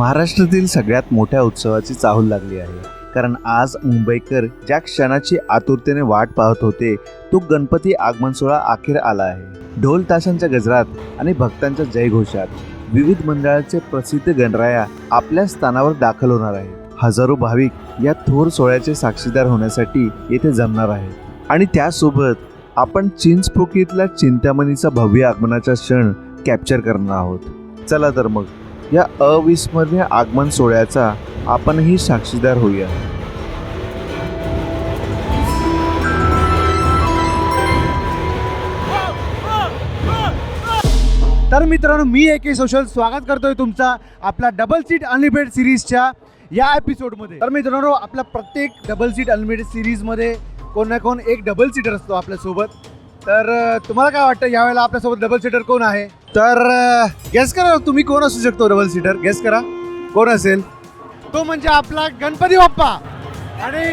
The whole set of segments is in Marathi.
महाराष्ट्रातील सगळ्यात मोठ्या उत्सवाची चाहूल लागली आहे. कारण आज मुंबईकर ज्या क्षणाची आतुरतेने वाट पाहत होते तो गणपती आगमन सोहळा अखेर आला आहे. ढोल ताशांच्या गजरात आणि भक्तांच्या जयघोषात विविध मंडळाचे प्रसिद्ध गणराया आपल्या स्थानावर दाखल होणार आहेत. हजारो भाविक या थोर सोहळ्याचे साक्षीदार होण्यासाठी येथे जमणार आहेत. आणि त्यासोबत आपण चिंचपोकीतल्या चिंतामणीचा भव्य आगमनाचा क्षण कॅप्चर करणार आहोत. चला तर मग या अविस्मरणीय आगमन सोहळ्याचा आपणही साक्षीदार होऊया. तर मित्रांनो मी ए के सोशल स्वागत करतोय तुमचा आपला डबल सीट अनलिमिटेड सिरीजच्या या एपिसोडमध्ये तर मित्रांनो आपला प्रत्येक डबल सीट अनलिमिटेड सिरीजमध्ये कोण ना कोण एक डबल सीटर असतो आपल्यासोबत. तर तुम्हाला काय वाटतं यावेळेला आपल्यासोबत डबल सीटर कोण आहे? तर गेस करा तुम्ही कोण असू शकतो डबल सीटर गेस करा कोण असेल? तो म्हणजे आपला गणपती बाप्पा. आणि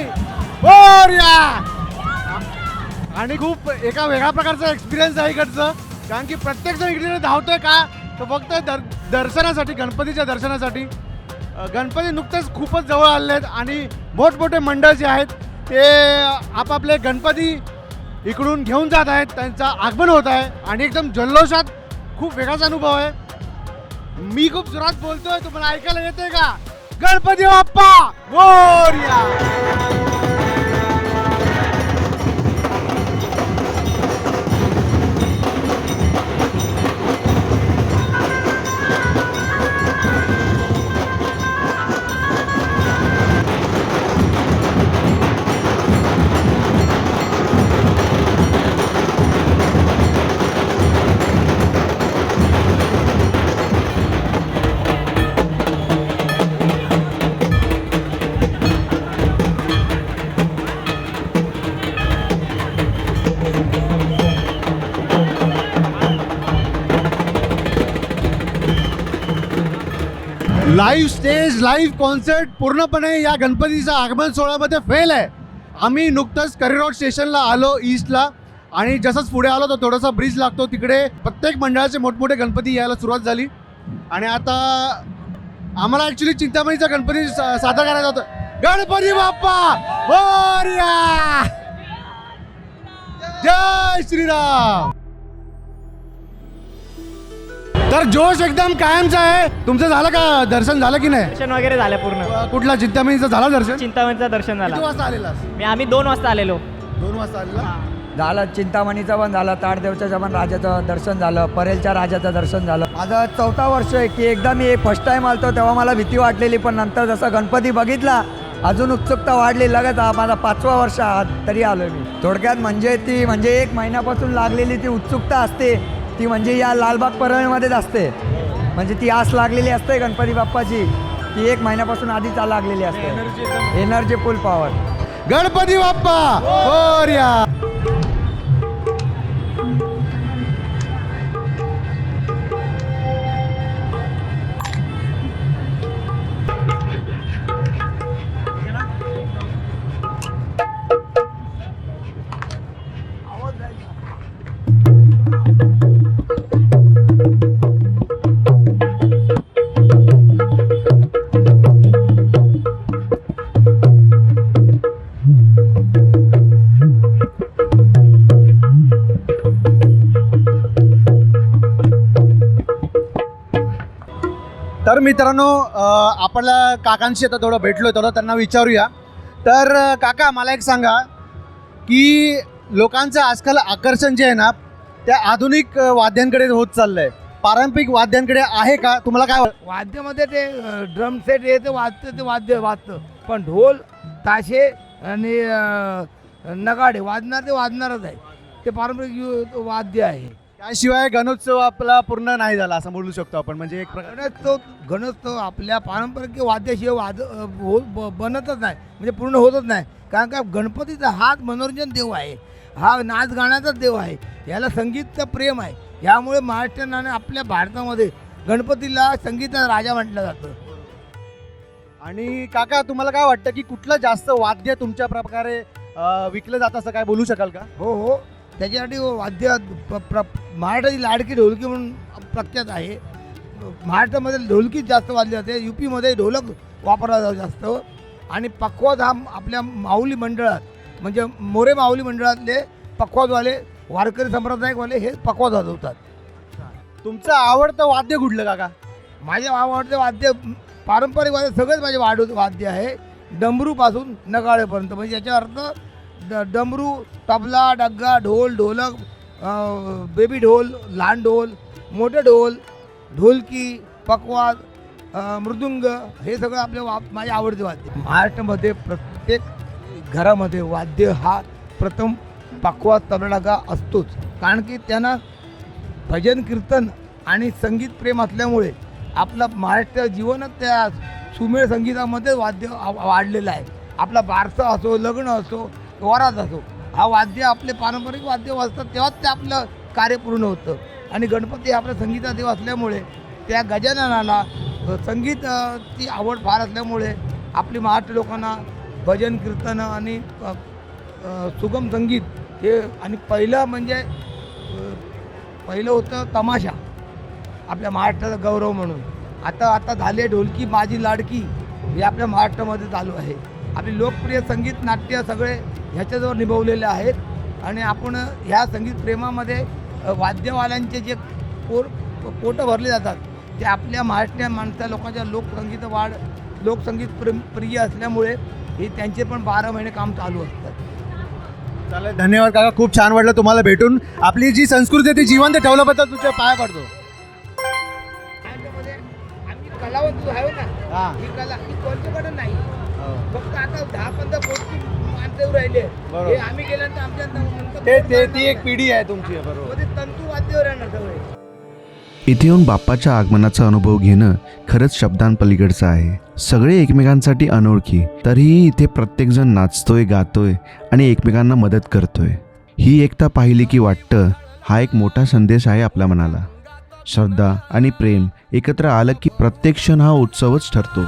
आणि खूप एका वेगळ्या प्रकारचा एक्सपिरियन्स आहे इकडचं. कारण की प्रत्येक जण इकडे धावतोय का? तर फक्त दर दर्शनासाठी गणपतीच्या दर्शनासाठी. गणपती नुकतेच खूपच जवळ आले आहेत आणि मोठमोठे मंडळ जे आहेत ते आपापले गणपती इकडून घेऊन जात आहेत त्यांचं आगमन होत आहे आणि एकदम जल्लोषात खूप वेगळाच अनुभव आहे. मी खूप जोरात बोलतोय तुम्हाला ऐकायला येते का? Ganpati Bappa Morya! Live stage live concert पूर्णपणे या गणपतीचा आगमन सोहळ्यामध्ये फेल आहे. आम्ही नुकतंच करी रोड स्टेशनला आलो ईस्टला आणि जसंच पुढे आलो तर थोडासा ब्रिज लागतो. तिकडे प्रत्येक मंडळाचे मोठमोठे गणपती यायला सुरुवात झाली. आणि आता आम्हाला ॲक्च्युली चिंतामणीचा गणपती सा- सादर करायचा होता. गणपती बाप्पा! हो जय श्रीराम! तर जोश एकदम कायमचा आहे. तुमचं झालं का? दर्शन झालं की नाही? दर्शन वगैरे झालं पूर्ण. कुठला? चिंतामणीचं झालं दर्शन? चिंतामणीचं दर्शन किती झालं वाजता आलेला? मी आम्ही दोन वाजता आलेलो. दोन वाजता आलेला? झालं चिंतामणीचं पण झालं ताडदेवच्या पण राजाचं दर्शन झालं परेलच्या राजाचं दर्शन झालं. माझं चौथा वर्ष आहे की एकदा मी फर्स्ट टाइम आलतो तेव्हा मला भीती वाटलेली पण नंतर जसा गणपती बघितला अजून उत्सुकता वाढली. लगेच हा माझा पाचवा वर्ष हा तरी आलो मी. थोडक्यात म्हणजे ती म्हणजे एक महिन्यापासून लागलेली ती उत्सुकता असते. ती म्हणजे या लालबाग परळीमध्येच असते. म्हणजे ती आस लागलेली असते गणपती बाप्पाची. ती एक महिन्यापासून आधीच लागलेली असते. Energy full power Ganpati Bappa! तर मित्रांनो आपल्या काकांशी आता थोडं भेटलो थोडं त्यांना विचारूया. तर काका मला एक सांगा की लोकांचं आजकाल आकर्षण जे आहे ना त्या आधुनिक वाद्यांकडे होत आहे पारंपरिक वाद्यांकडे आहे का? तुम्हाला काय वाद्यामध्ये ते ड्रम सेट हे ते वाजतं ते वाद्य वाजतं. पण ढोल ताशे आणि नगाडे वाजणार ते वाजणारच आहे. ते पारंपरिक यु- वाद्य आहे. त्याशिवाय गणोत्सव आपला पूर्ण नाही झाला असं बोलू शकतो आपण. म्हणजे एक प्रकार गणोत्सव गणोत्सव आपल्या पारंपरिक वाद्याशिवाय वाद हो ब- बनतच नाही. म्हणजे पूर्ण होतच नाही. कारण का गणपतीचा हाच मनोरंजन देव आहे. हा नाच गाण्याचाच देव आहे. याला संगीतचं प्रेम आहे. यामुळे महाराष्ट्राने आपल्या भारतामध्ये गणपतीला संगीताचा राजा म्हटलं जातं. आणि काका तुम्हाला काय वाटतं की कुठलं जास्त वाद्य तुमच्या प्रकारे अं, विकलं जातं असं काय बोलू शकाल का? हो हो. त्याच्यासाठी वाद्य प्र महाराष्ट्राची लाडकी ढोलकी म्हणून प्रख्यात आहे. महाराष्ट्रामध्ये ढोलकीच जास्त वाजली जाते. यू पीमध्ये ढोलक वापरला जातो जास्त. आणि पखवाज हा आपल्या माऊली मंडळात म्हणजे मोरे माऊली मंडळातले पखवाजवाले वारकरी संप्रदायकवाले हे पखवाज वाजवतात. तुमचं आवडतं वाद्य कुठलं काका? माझे आवडते वाद्य पारंपरिक वाद्य सगळेच माझे वाढ वाद्य आहे. डमरूपासून नगाळेपर्यंत. म्हणजे याचा अर्थ डमरू तबला डग्गा ढोल ढोलक बेबी ढोल लहान ढोल मोठे ढोल ढोलकी पकवाज मृदुंग हे सगळं आपले वा माझे आवडते वाद्य. महाराष्ट्रामध्ये प्रत्येक घरामध्ये वाद्य हा प्रथम पकवाज तबलाडगा असतोच. कारण की त्यांना भजन कीर्तन आणि संगीत प्रेम असल्यामुळे आपलं महाराष्ट्र जीवनच त्या सुमेळ संगीतामध्ये वाद्य वाढलेलं आहे. आपला बारसा असो लग्न असो वरात असो. हा वाद्य आपले पारंपरिक वाद्य वाजतात तेव्हाच ते आपलं कार्य पूर्ण होतं. आणि गणपती आपल्या संगीता देव असल्यामुळे त्या गजाननाला संगीताची आवड फार असल्यामुळे आपली महाराष्ट्र लोकांना भजन कीर्तन आणि सुगम संगीत हे आणि पहिलं म्हणजे पहिलं होतं तमाशा. आपल्या महाराष्ट्राचा गौरव म्हणून. आता आता झाले ढोलकी माझी लाडकी हे आपल्या महाराष्ट्रामध्ये चालू आहे. आपले लोकप्रिय संगीत नाट्य सगळे ह्याच्याजवळ निभवलेले आहेत. आणि आपण ह्या संगीत प्रेमामध्ये वाद्यवाल्यांचे जे पोर पोटं भरले जातात ते आपल्या महाराष्ट्रीयन माणसा लोकांच्या लोकसंगीत वाढ लोकसंगीत प्रेम प्रिय असल्यामुळे हे त्यांचे पण बारा महिने काम चालू असतात. चालेल धन्यवाद काका. खूप छान वाटलं तुम्हाला भेटून. आपली जी संस्कृती आहे ती जिवंत ठेवल्याबद्दल तुमच्या पाया पडतो. आम्ही कलावंत आहे ना हा. ही कला ही कोणत्याकडे नाही. फक्त आता दहा पंधरा पोस्टी राहिले. हे आम्ही गेल्यानंतर आमच्या ते ते ती एक पिढी आहे तुमची बरोबर. तंतू वाद्यावर येणार सगळे. इथे येऊन बाप्पाच्या आगमनाचा अनुभव घेणं खरंच शब्दांपलीकडचं आहे. सगळे एकमेकांसाठी अनोळखी तरीही इथे प्रत्येकजण नाचतोय गातोय आणि एकमेकांना मदत करतोय. ही एकता पाहिली की वाटतं हा एक मोठा संदेश आहे आपल्या मनाला. श्रद्धा आणि प्रेम एकत्र आलं की प्रत्येक क्षण हा उत्सवच ठरतो.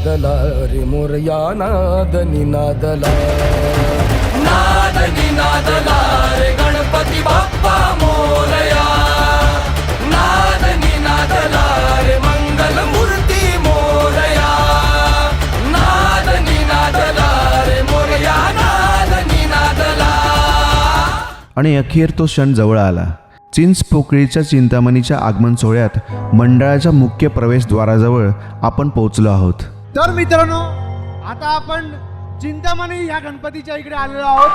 निनादला रे मोरया नाद निनादला नाद निनादला रे गणपती बाप्पा मोरया. नाद निनादला रे मंगल मूर्ती मोरया. नाद निनादला रे मोरया नाद निनादला आणि अखेर तो क्षण जवळ आला. चिंच पोकळीच्या चिंतामणीच्या आगमन सोहळ्यात मंडळाच्या मुख्य प्रवेशद्वाराजवळ आपण पोहोचलो आहोत. तर मित्रांनो आता आपण चिंतामणी ह्या गणपतीच्या इकडे आलेलो आहोत.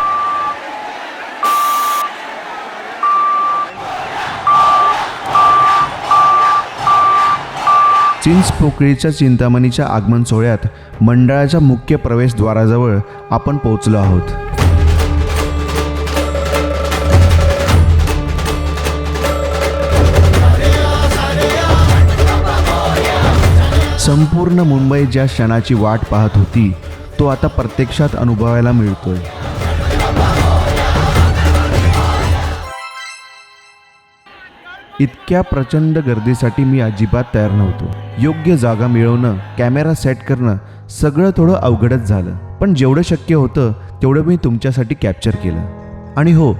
चिंच पोकळीच्या चिंतामणीच्या आगमन सोहळ्यात मंडळाच्या मुख्य प्रवेशद्वाराजवळ आपण पोहोचलो आहोत. संपूर्ण मुंबई ज्या क्षणाची वाट पाहत होती तो आता प्रत्यक्षात अनुभवायला मिळतोय. इतक्या प्रचंड गर्दीसाठी मी अजिबात तयार नव्हतो. योग्य जागा मिळवणं कॅमेरा सेट करणं सगळं थोडं अवघडच झालं. पण जेवढं शक्य होतं तेवढं मी तुमच्यासाठी कॅप्चर केलं. आणि हो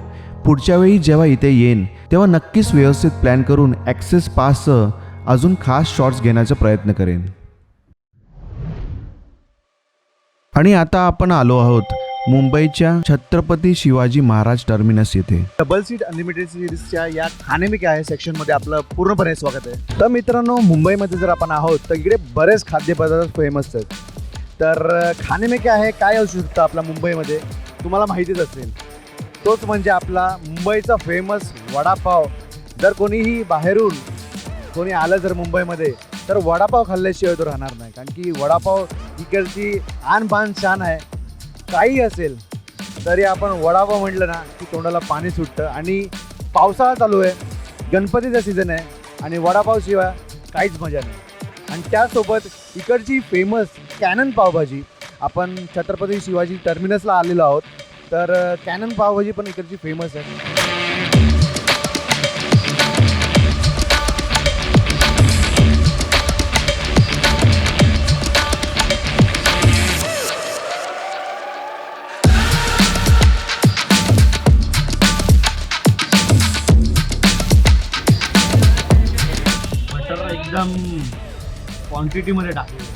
पुढच्या वेळी जेव्हा इथे येईन तेव्हा नक्कीच व्यवस्थित प्लॅन करून ॲक्सेस पाससह अजून खास शॉट्स घेण्याचा प्रयत्न करेन. आणि आता आपण आलो आहोत मुंबईच्या छत्रपती शिवाजी महाराज टर्मिनस येथे. डबल सीट अनलिमिटेड सिरीजच्या या खाणे मी काय सेक्शनमध्ये आपलं पूर्णपणे स्वागत आहे. तर मित्रांनो मुंबईमध्ये जर आपण आहोत तर इकडे बरेच खाद्यपदार्थ फेमस आहेत. तर अं, खाणे काय आहे काय असू शकतं आपल्या मुंबईमध्ये? तुम्हाला माहितीच असेल. तोच म्हणजे आपला मुंबईचा फेमस वडापाव. जर कोणीही बाहेरून कोणी आलं जर मुंबईमध्ये तर वडापाव खाल्ल्याशिवाय तो राहणार नाही. कारण की वडापाव इकडची आन बान शान आहे. काही असेल तरी आपण वडापाव म्हटलं ना की तोंडाला पाणी सुटतं. आणि पावसाळा चालू आहे गणपतीचा सीझन आहे आणि वडापावशिवाय काहीच मजा नाही. आणि त्यासोबत इकडची फेमस कॅनन पावभाजी आपण छत्रपती शिवाजी टर्मिनसला आलेलो आहोत. तर कॅनन पावभाजी पण इकडची फेमस आहे. एकदम क्वांटिटीमध्ये टाकले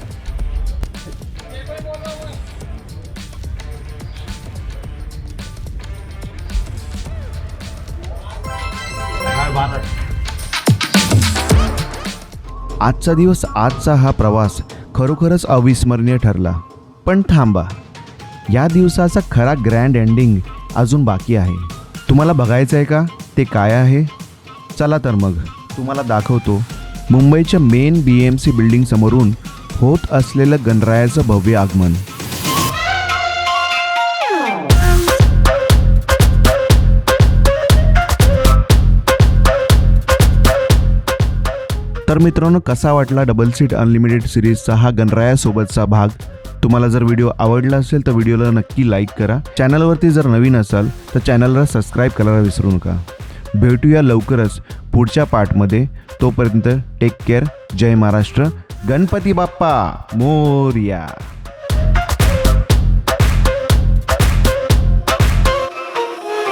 आजचा दिवस आजचा हा प्रवास खरोखरच अविस्मरणीय ठरला. पण थांबा. या दिवसाचा खरा ग्रँड एंडिंग अजून बाकी आहे. तुम्हाला बघायचं आहे का? ते काय आहे? चला तर मग. तुम्हाला दाखवतो. मुंबईच्या main B M C building समोरून होत असलेलं गणरायाचं भव्य आगमन. तर मित्रांनो कसा वाटला डबल सीट अनलिमिटेड सिरीजचा हा गणरायासोबतचा भाग? तुम्हाला जर व्हिडिओ आवडला असेल तर व्हिडिओला नक्की लाईक करा. चॅनलवरती जर नवीन असाल तर चॅनलला सबस्क्राईब करायला विसरू नका. भेटूया लवकरच. पुढच्या पार्टमध्ये तोपर्यंत टेक केअर जय महाराष्ट्र. गणपती बाप्पा. मोर्या.